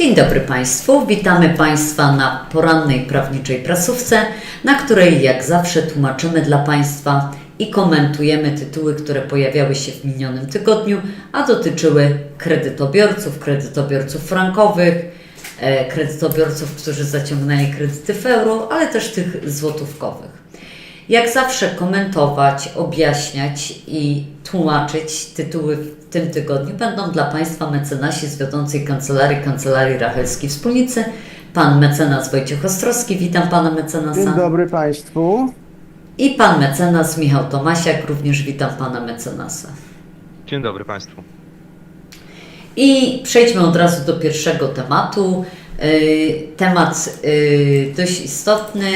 Dzień dobry Państwu. Witamy Państwa na porannej prawniczej prasówce, na której jak zawsze tłumaczymy dla Państwa i komentujemy tytuły, które pojawiały się w minionym tygodniu, a dotyczyły kredytobiorców, kredytobiorców frankowych, e, kredytobiorców, którzy zaciągnęli kredyty w euro, ale też tych złotówkowych. Jak zawsze komentować, objaśniać i tłumaczyć tytuły w tym tygodniu będą dla Państwa mecenasi z wiodącej kancelarii Kancelarii Rachelskiej Wspólnicy, Pan mecenas Wojciech Ostrowski, witam Pana mecenasa. Dzień dobry Państwu. I Pan mecenas Michał Tomasiak, również witam Pana mecenasa. Dzień dobry Państwu. I przejdźmy od razu do pierwszego tematu. Yy, Temat yy, dość istotny,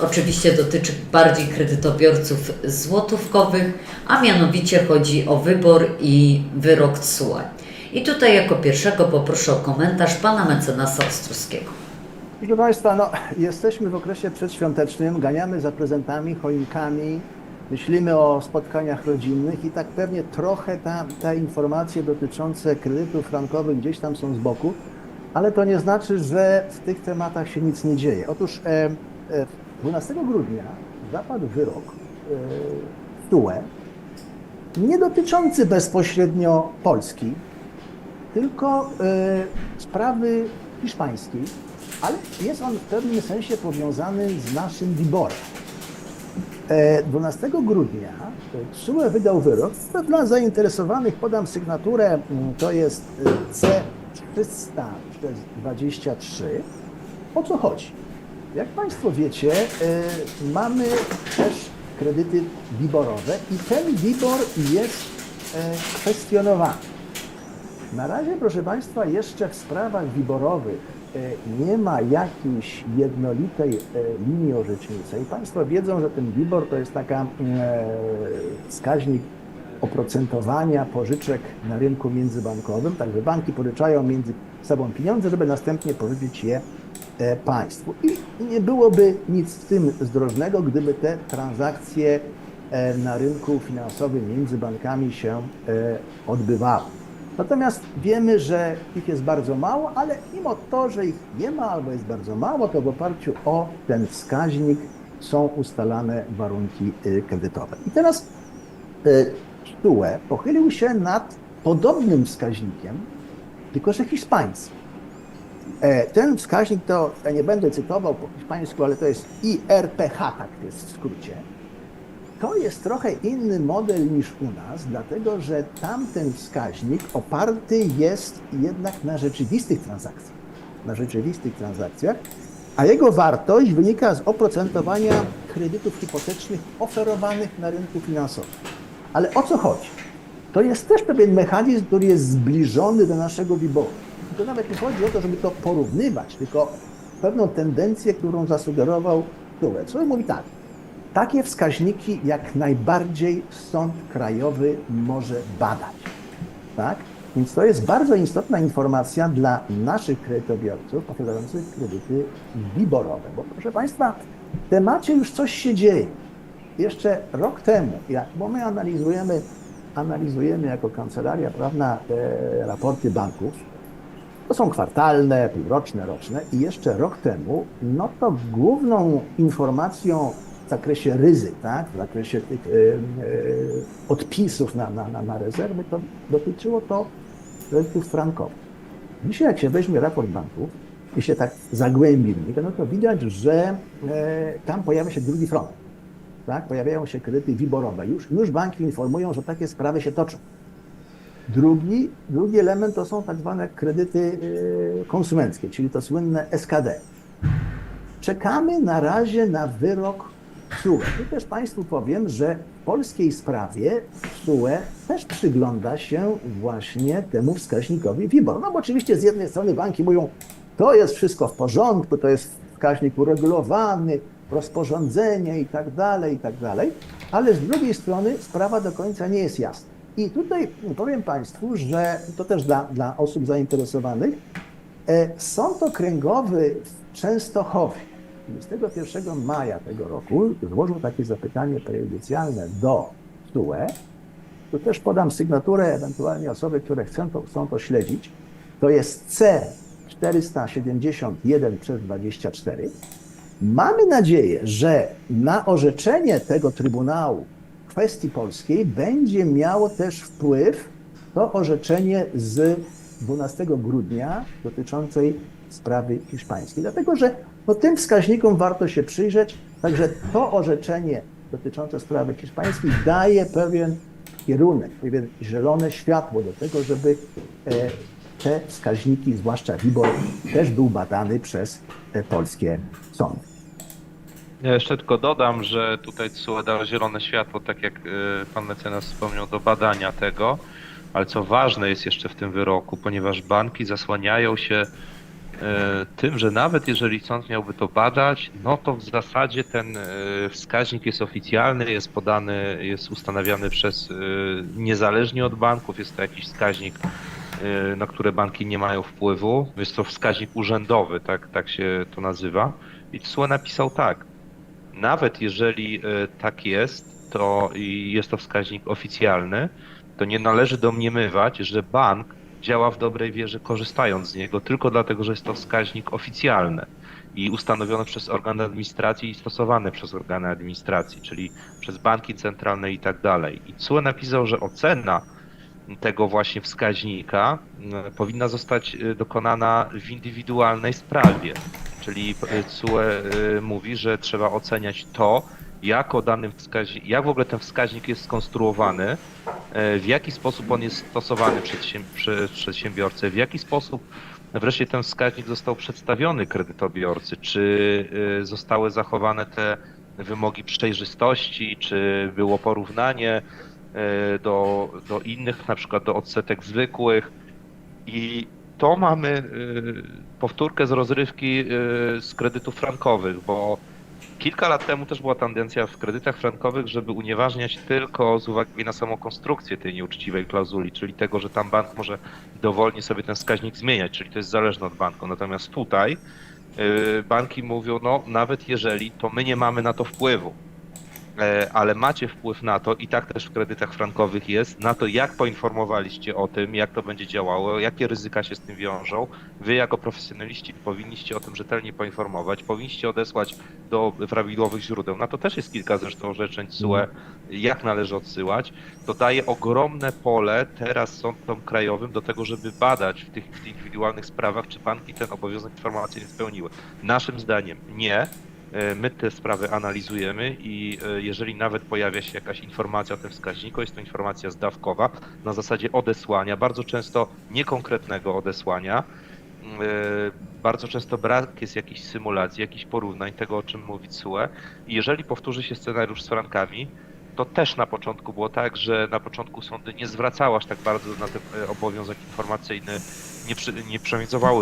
oczywiście dotyczy bardziej kredytobiorców złotówkowych, a mianowicie chodzi o wybór i wyrok TSUE. I tutaj jako pierwszego poproszę o komentarz pana mecenasa Ostrowskiego. Proszę Państwa, no, jesteśmy w okresie przedświątecznym, ganiamy za prezentami, choinkami, myślimy o spotkaniach rodzinnych i tak pewnie trochę ta, te informacje dotyczące kredytów frankowych gdzieś tam są z boku, ale to nie znaczy, że w tych tematach się nic nie dzieje. Otóż e, e, 12 grudnia zapadł wyrok e, TUE, nie dotyczący bezpośrednio Polski, tylko e, sprawy hiszpańskiej, ale jest on w pewnym sensie powiązany z naszym WIBORem. E, 12 grudnia e, TSUE wydał wyrok, dla zainteresowanych podam sygnaturę, mm, to jest e, C323. O co chodzi? Jak Państwo wiecie, e, mamy też kredyty WIBORowe i ten WIBOR jest e, kwestionowany. Na razie, proszę Państwa, jeszcze w sprawach wiborowych e, nie ma jakiejś jednolitej e, linii orzeczniczej. Państwo wiedzą, że ten wibor to jest taka e, wskaźnik oprocentowania pożyczek na rynku międzybankowym. Także banki pożyczają między sobą pieniądze, żeby następnie pożyczyć je e, państwu. I nie byłoby nic w tym zdrożnego, gdyby te transakcje e, na rynku finansowym między bankami się e, odbywały. Natomiast wiemy, że ich jest bardzo mało, ale mimo to, że ich nie ma albo jest bardzo mało, to w oparciu o ten wskaźnik są ustalane warunki kredytowe. I teraz TUE pochylił się nad podobnym wskaźnikiem, tylko że hiszpańskim. E, Ten wskaźnik to, ja nie będę cytował po hiszpańsku, ale to jest IRPH, tak jest w skrócie. To jest trochę inny model niż u nas, dlatego że tamten wskaźnik oparty jest jednak na rzeczywistych transakcjach. Na rzeczywistych transakcjach, a jego wartość wynika z oprocentowania kredytów hipotecznych oferowanych na rynku finansowym. Ale o co chodzi? To jest też pewien mechanizm, który jest zbliżony do naszego WIBOR. To nawet nie chodzi o to, żeby to porównywać, tylko pewną tendencję, którą zasugerował TUE. Co mówi tak, takie wskaźniki jak najbardziej Sąd Krajowy może badać. Tak? Więc to jest bardzo istotna informacja dla naszych kredytobiorców posiadających kredyty wiborowe. Bo proszę Państwa, w temacie już coś się dzieje. Jeszcze rok temu, jak, bo my analizujemy, analizujemy jako kancelaria prawna e, raporty banków, to są kwartalne, półroczne, roczne i jeszcze rok temu, no to główną informacją w zakresie ryzyk, tak, w zakresie tych e, e, odpisów na, na, na, na rezerwy, to dotyczyło to kredytów frankowych. Dzisiaj jak się weźmie raport banków i się tak zagłębi w niego, no to widać, że e, tam pojawia się drugi front. Tak? Pojawiają się kredyty wiborowe. Już, już banki informują, że takie sprawy się toczą. Drugi, drugi element to są tak zwane kredyty e, konsumenckie, czyli to słynne SKD. Czekamy na razie na wyrok TSUE. Tu też Państwu powiem, że w polskiej sprawie TSUE też przygląda się właśnie temu wskaźnikowi WIBOR. No bo oczywiście z jednej strony banki mówią, to jest wszystko w porządku, to jest wskaźnik uregulowany, rozporządzenie i tak dalej, i tak dalej, ale z drugiej strony sprawa do końca nie jest jasna. I tutaj powiem Państwu, że to też dla, dla osób zainteresowanych, e, Sąd Okręgowy w Częstochowie 21 maja tego roku złożył takie zapytanie prejudycjalne do TUE. Tu też podam sygnaturę, ewentualnie osoby, które chcą to, chcą to śledzić. To jest 471 przez 24. Mamy nadzieję, że na orzeczenie tego Trybunału kwestii polskiej będzie miało też wpływ to orzeczenie z 12 grudnia dotyczącej sprawy hiszpańskiej. Dlatego, że no, tym wskaźnikom warto się przyjrzeć, także to orzeczenie dotyczące sprawy hiszpańskiej daje pewien kierunek, pewien zielone światło do tego, żeby e, te wskaźniki, zwłaszcza WIBOR, też był badany przez polskie sądy. Ja jeszcze tylko dodam, że tutaj TSUE dało zielone światło, tak jak y, pan mecenas wspomniał, do badania tego, ale co ważne jest jeszcze w tym wyroku, ponieważ banki zasłaniają się y, tym, że nawet jeżeli sąd miałby to badać, no to w zasadzie ten y, wskaźnik jest oficjalny, jest podany, jest ustanawiany przez niezależnie od banków, jest to jakiś wskaźnik na które banki nie mają wpływu. Jest to wskaźnik urzędowy, tak, tak się to nazywa. I TSUE napisał tak. Nawet jeżeli y, tak jest, to i jest to wskaźnik oficjalny, to nie należy domniemywać, że bank działa w dobrej wierze korzystając z niego tylko dlatego, że jest to wskaźnik oficjalny i ustanowiony przez organy administracji i stosowany przez organy administracji, czyli przez banki centralne i tak dalej. I CUE napisał, że ocena tego właśnie wskaźnika y, powinna zostać y, dokonana w indywidualnej sprawie. Czyli CUE y, mówi, że trzeba oceniać to, jak o danym wskaźniku, jak w ogóle ten wskaźnik jest skonstruowany, w jaki sposób on jest stosowany przez przedsiębiorcę, w jaki sposób wreszcie ten wskaźnik został przedstawiony kredytobiorcy, czy zostały zachowane te wymogi przejrzystości, czy było porównanie do, do innych, na przykład do odsetek zwykłych. I to mamy y, powtórkę z rozrywki y, z kredytów frankowych, bo kilka lat temu też była tendencja w kredytach frankowych, żeby unieważniać tylko z uwagi na samą konstrukcję tej nieuczciwej klauzuli, czyli tego, że tam bank może dowolnie sobie ten wskaźnik zmieniać, czyli to jest zależne od banku. Natomiast tutaj banki mówią, no nawet jeżeli, to my nie mamy na to wpływu. E, ale macie wpływ na to, i tak też w kredytach frankowych jest, na to, jak poinformowaliście o tym, jak to będzie działało, jakie ryzyka się z tym wiążą. Wy, jako profesjonaliści, powinniście o tym rzetelnie poinformować, powinniście odesłać do prawidłowych źródeł. Na to też jest kilka zresztą orzeczeń CUE, jak należy odsyłać. To daje ogromne pole teraz sądom krajowym do tego, żeby badać w tych, w tych indywidualnych sprawach, czy banki ten obowiązek informacyjny spełniły. Naszym zdaniem nie. E, My te sprawy analizujemy i e, jeżeli nawet pojawia się jakaś informacja o tym wskaźniku, jest to informacja zdawkowa na zasadzie odesłania, bardzo często niekonkretnego odesłania. Mm, e, Bardzo często brak jest jakichś symulacji, jakichś porównań tego, o czym mówi CUE. I jeżeli powtórzy się scenariusz z frankami, to też na początku było tak, że na początku sądy nie zwracały aż tak bardzo na ten e, obowiązek informacyjny, nie, przy, nie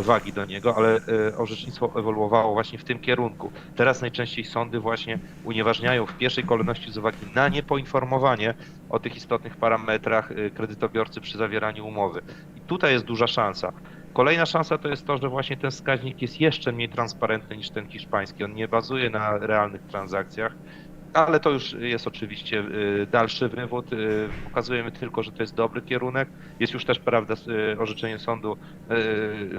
wagi do niego, ale e, orzecznictwo ewoluowało właśnie w tym kierunku. Teraz najczęściej sądy właśnie unieważniają w pierwszej kolejności z uwagi na niepoinformowanie o tych istotnych parametrach e, kredytobiorcy przy zawieraniu umowy. I tutaj jest duża szansa. Kolejna szansa to jest to, że właśnie ten wskaźnik jest jeszcze mniej transparentny niż ten hiszpański. On nie bazuje na realnych transakcjach, ale to już jest oczywiście y, dalszy wywód. Y, Pokazujemy tylko, że to jest dobry kierunek. Jest już też, prawda, y, orzeczenie sądu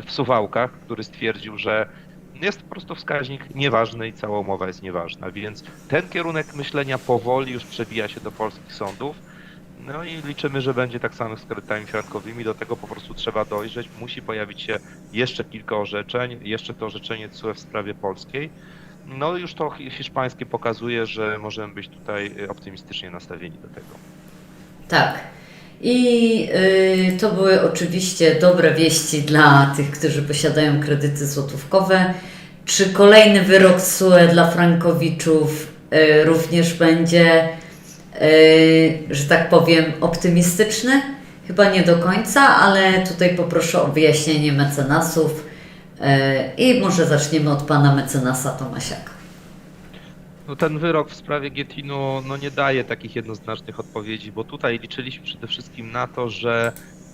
w Suwałkach, który stwierdził, że jest po prostu wskaźnik nieważny i cała umowa jest nieważna, więc ten kierunek myślenia powoli już przebija się do polskich sądów. No i liczymy, że będzie tak samo z kredytami frankowymi. Do tego po prostu trzeba dojrzeć. Musi pojawić się jeszcze kilka orzeczeń, jeszcze to orzeczenie CUE w sprawie polskiej. No już to hi- hiszpańskie pokazuje, że możemy być tutaj y, optymistycznie nastawieni do tego. Tak. I y, to były oczywiście dobre wieści dla tych, którzy posiadają kredyty złotówkowe. Czy kolejny wyrok SUE dla frankowiczów y, również będzie, y, że tak powiem, optymistyczny? Chyba nie do końca, ale tutaj poproszę o wyjaśnienie mecenasów i może zaczniemy od pana mecenasa Tomasiaka. No ten wyrok w sprawie Getinu no nie daje takich jednoznacznych odpowiedzi, bo tutaj liczyliśmy przede wszystkim na to, że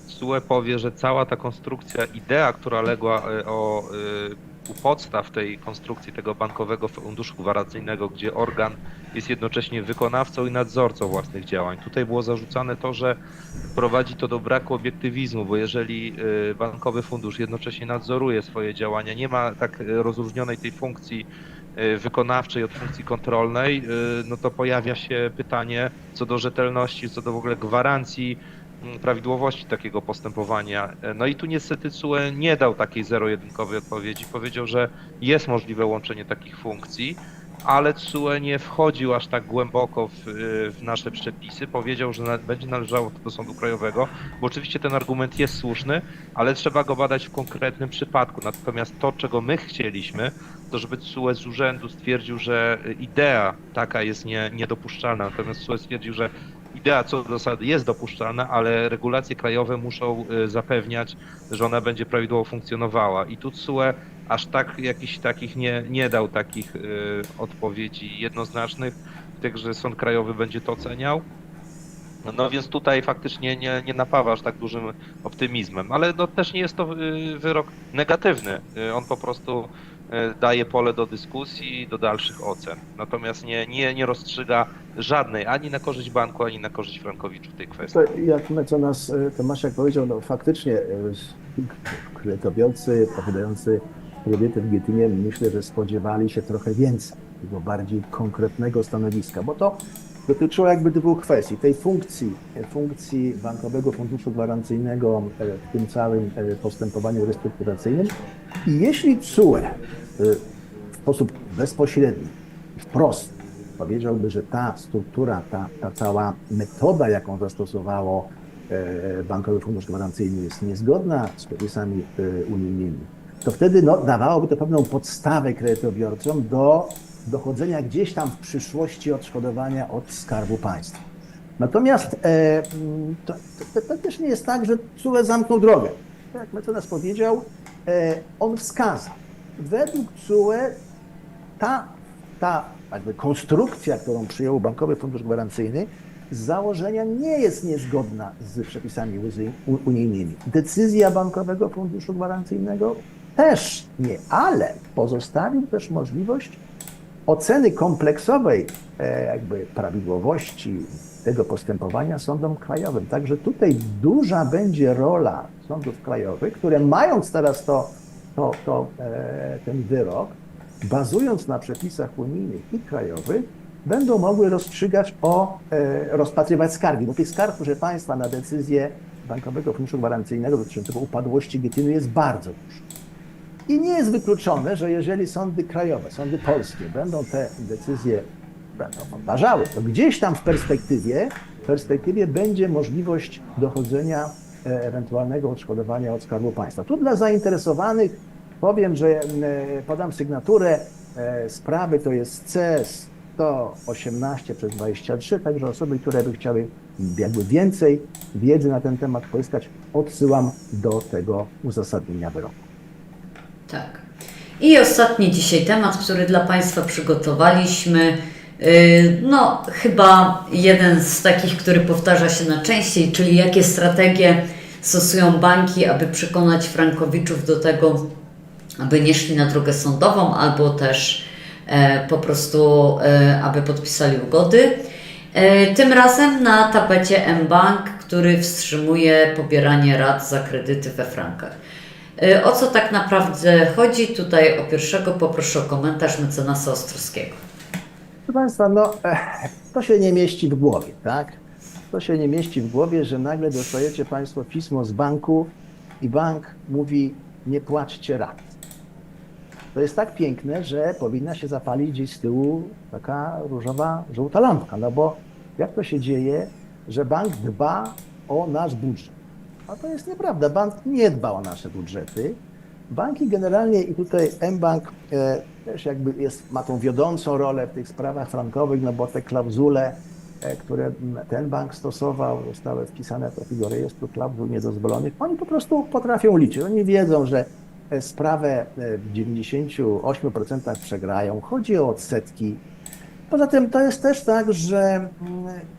SUE powie, że cała ta konstrukcja, idea, która legła y, o y, u podstaw tej konstrukcji tego bankowego funduszu gwarancyjnego, gdzie organ jest jednocześnie wykonawcą i nadzorcą własnych działań. Tutaj było zarzucane to, że prowadzi to do braku obiektywizmu, bo jeżeli y, bankowy fundusz jednocześnie nadzoruje swoje działania, nie ma tak rozróżnionej tej funkcji wykonawczej od funkcji kontrolnej, no to pojawia się pytanie co do rzetelności, co do w ogóle gwarancji prawidłowości takiego postępowania. E, No i tu niestety CUE nie dał takiej zero-jedynkowej odpowiedzi. Powiedział, że jest możliwe łączenie takich funkcji, ale CUE nie wchodził aż tak głęboko w, y, w nasze przepisy. Powiedział, że na, będzie należało to do Sądu Krajowego, bo oczywiście ten argument jest słuszny, ale trzeba go badać w konkretnym przypadku. Natomiast to, czego my chcieliśmy, to żeby CUE z urzędu stwierdził, że idea taka jest nie, niedopuszczalna, natomiast CUE stwierdził, że idea co do zasady jest dopuszczalna, ale regulacje krajowe muszą y, zapewniać, że ona będzie prawidłowo funkcjonowała. I tu CUE aż tak jakichś takich nie, nie dał takich y, odpowiedzi jednoznacznych, także Sąd Krajowy będzie to oceniał. No więc tutaj faktycznie nie, nie napawa aż tak dużym optymizmem, ale no też nie jest to y, wyrok negatywny. On po prostu daje pole do dyskusji, do dalszych ocen. Natomiast nie, nie, nie rozstrzyga żadnej ani na korzyść banku, ani na korzyść frankowiczów tej kwestii. To jak mecenas e, Tomaszek powiedział, no faktycznie e, kredytobiorcy posiadający kredyty w Getynie myślę, że spodziewali się trochę więcej, tego bardziej konkretnego stanowiska, bo to dotyczyło jakby dwóch kwestii. Tej funkcji, e, funkcji Bankowego Funduszu Gwarancyjnego e, w tym całym e, postępowaniu restrukturyzacyjnym. I jeśli CUE e, w sposób bezpośredni, wprost powiedziałby, że ta struktura, ta, ta cała metoda, jaką zastosowało e, Bankowy Fundusz Gwarancyjny jest niezgodna z przepisami e, unijnymi, to wtedy no, dawałoby to pewną podstawę kredytobiorcom do dochodzenia gdzieś tam w przyszłości odszkodowania od Skarbu Państwa. Natomiast e, to, to, to też nie jest tak, że CUE zamknął drogę. Tak jak mecenas powiedział, e, on wskazał. Według CUE ta, ta jakby konstrukcja, którą przyjął Bankowy Fundusz Gwarancyjny, z założenia nie jest niezgodna z przepisami unijnymi. Decyzja Bankowego Funduszu Gwarancyjnego też nie, ale pozostawił też możliwość oceny kompleksowej e, jakby prawidłowości tego postępowania sądom krajowym. Także tutaj duża będzie rola sądów krajowych, które mając teraz to, to, to, e, ten wyrok, bazując na przepisach unijnych i krajowych, będą mogły rozstrzygać o, e, rozpatrywać skargi, bo tych skarg, proszę Państwa, na decyzję Bankowego Funduszu Gwarancyjnego dotyczącego upadłości Getyny jest bardzo dużo. I nie jest wykluczone, że jeżeli sądy krajowe, sądy polskie będą te decyzje będą podważały, to gdzieś tam w perspektywie, w perspektywie będzie możliwość dochodzenia ewentualnego odszkodowania od Skarbu Państwa. Tu dla zainteresowanych powiem, że e, podam sygnaturę e, sprawy, to jest C 118 przez 23, także osoby, które by chciały jakby więcej wiedzy na ten temat pozyskać, odsyłam do tego uzasadnienia wyroku. Tak. I ostatni dzisiaj temat, który dla Państwa przygotowaliśmy. Yy, No, chyba jeden z takich, który powtarza się najczęściej, czyli jakie strategie stosują banki, aby przekonać frankowiczów do tego, aby nie szli na drogę sądową, albo też e, po prostu, e, aby podpisali ugody. E, tym razem na tapecie mBank, który wstrzymuje pobieranie rat za kredyty we frankach. O co tak naprawdę chodzi? Tutaj o pierwszego poproszę o komentarz mecenasa Ostrowskiego. Proszę Państwa, no to się nie mieści w głowie, tak? To się nie mieści w głowie, że nagle dostajecie Państwo pismo z banku i bank mówi nie płaczcie rat. To jest tak piękne, że powinna się zapalić gdzieś z tyłu taka różowa, żółta lampka, no bo jak to się dzieje, że bank dba o nasz budżet? A to jest nieprawda. Bank nie dba o nasze budżety. Banki generalnie i tutaj mBank e, też jakby jest, ma tą wiodącą rolę w tych sprawach frankowych, no bo te klauzule, które m, ten bank stosował, zostały wpisane do rejestru klauzul niedozwolonych, oni po prostu potrafią liczyć. Oni wiedzą, że e, sprawę e, w 98% przegrają. Chodzi o odsetki. Poza tym to jest też tak, że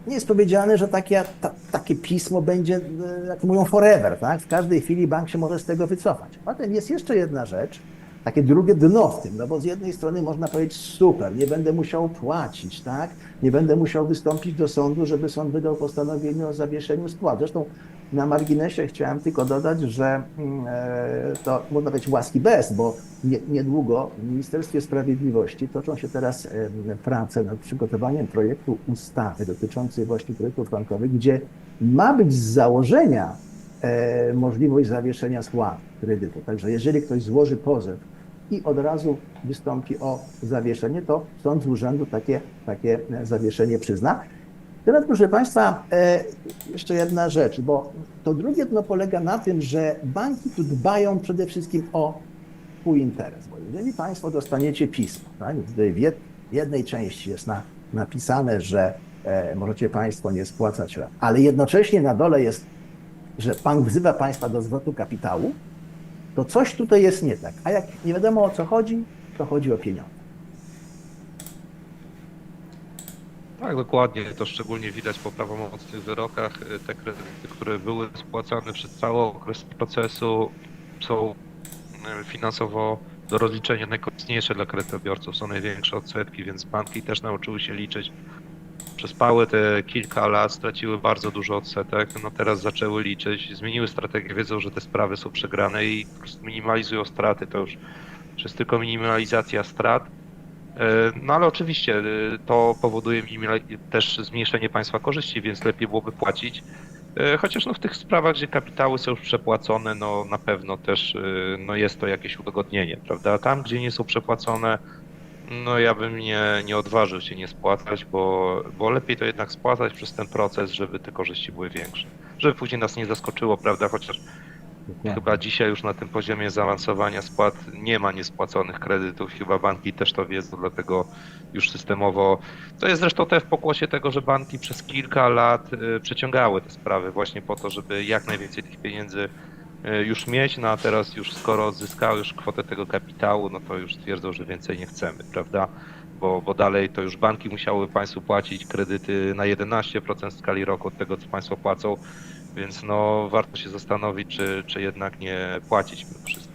nie jest powiedziane, że takie, ta, takie pismo będzie, e, jak mówią, forever, tak? W każdej chwili bank się może z tego wycofać. Potem jest jeszcze jedna rzecz, takie drugie dno w tym, no bo z jednej strony można powiedzieć super, nie będę musiał płacić, tak? Nie będę musiał wystąpić do sądu, żeby sąd wydał postanowienie o zawieszeniu spłat. Zresztą na marginesie chciałem tylko dodać, że mm, e, to można powiedzieć łaski bez, bo nie, niedługo w Ministerstwie Sprawiedliwości toczą się teraz prace nad przygotowaniem projektu ustawy dotyczącej właśnie kredytów bankowych, gdzie ma być z założenia możliwość zawieszenia spłat kredytu. Także jeżeli ktoś złoży pozew i od razu wystąpi o zawieszenie, to sąd z urzędu takie, takie e, zawieszenie przyzna. Teraz, proszę Państwa, e, jeszcze jedna rzecz, bo to drugie dno polega na tym, że banki tu dbają przede wszystkim o swój interes. Bo jeżeli Państwo dostaniecie pismo, tak, tutaj w jed, jednej części jest na, napisane, że e, możecie Państwo nie spłacać rat, ale jednocześnie na dole jest, że bank wzywa Państwa do zwrotu kapitału, to coś tutaj jest nie tak. A jak nie wiadomo o co chodzi, to chodzi o pieniądze. Tak, dokładnie. To szczególnie widać po prawomocnych wyrokach. Te kredyty, które były spłacane przez cały okres procesu są y, finansowo do rozliczenia najkorzystniejsze dla kredytobiorców, są największe odsetki, więc banki też nauczyły się liczyć. Przespały te kilka lat, straciły bardzo dużo odsetek, no teraz zaczęły liczyć, zmieniły strategię, wiedzą, że te sprawy są przegrane i po prostu minimalizują straty. To już, już jest tylko minimalizacja strat. E, No ale oczywiście e, to powoduje też zmniejszenie państwa korzyści, więc lepiej byłoby płacić. E, Chociaż no w tych sprawach, gdzie kapitały są już przepłacone, no na pewno też no jest to jakieś udogodnienie, prawda? Tam, gdzie nie są przepłacone, no ja bym nie, nie odważył się nie spłacać, bo, bo lepiej to jednak spłacać przez ten proces, żeby te korzyści były większe. Żeby później nas nie zaskoczyło, prawda? Chociaż Chyba dzisiaj już na tym poziomie zaawansowania spłat nie ma niespłaconych kredytów. Chyba banki też to wiedzą, dlatego już systemowo. To jest zresztą też w pokłosie tego, że banki przez kilka lat y, przeciągały te sprawy właśnie po to, żeby jak najwięcej tych pieniędzy już mieć, no a teraz już skoro odzyskały już kwotę tego kapitału, no to już twierdzą, że więcej nie chcemy, prawda? Bo, bo dalej to już banki musiały państwu płacić kredyty na 11% w skali roku od tego, co państwo płacą, więc no warto się zastanowić, czy, czy jednak nie płacić wszystko.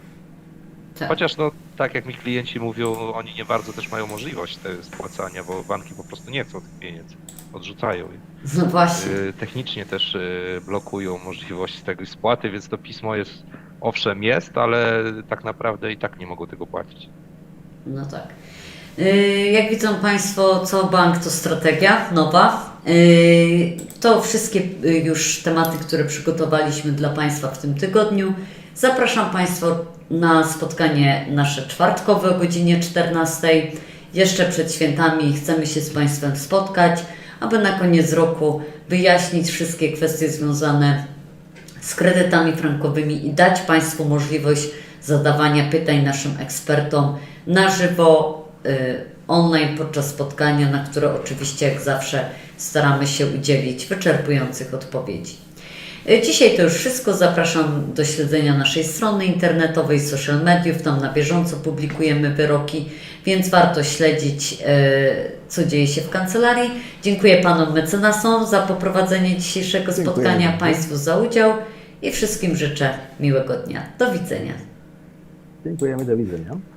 Tak. Chociaż no tak jak mi klienci mówią, oni nie bardzo też mają możliwość tego spłacania, bo banki po prostu nie chcą tych pieniędzy, odrzucają je. No właśnie. Y, Technicznie też y, blokują możliwość tego spłaty, więc to pismo jest, owszem jest, ale tak naprawdę i tak nie mogą tego płacić. No tak. Yy, Jak widzą Państwo, co bank to strategia nowa. Yy, To wszystkie yy, już tematy, które przygotowaliśmy dla Państwa w tym tygodniu. Zapraszam Państwa na spotkanie nasze czwartkowe o godzinie 14. Jeszcze przed świętami chcemy się z Państwem spotkać, aby na koniec roku wyjaśnić wszystkie kwestie związane z kredytami frankowymi i dać Państwu możliwość zadawania pytań naszym ekspertom na żywo, y, online podczas spotkania, na które oczywiście jak zawsze staramy się udzielić wyczerpujących odpowiedzi. Y, Dzisiaj to już wszystko. Zapraszam do śledzenia naszej strony internetowej, social mediów. Tam na bieżąco publikujemy wyroki, więc warto śledzić, y, co dzieje się w kancelarii. Dziękuję Panom mecenasom za poprowadzenie dzisiejszego Dziękuję spotkania. Państwu za udział i wszystkim życzę miłego dnia. Do widzenia. Dziękujemy, do widzenia.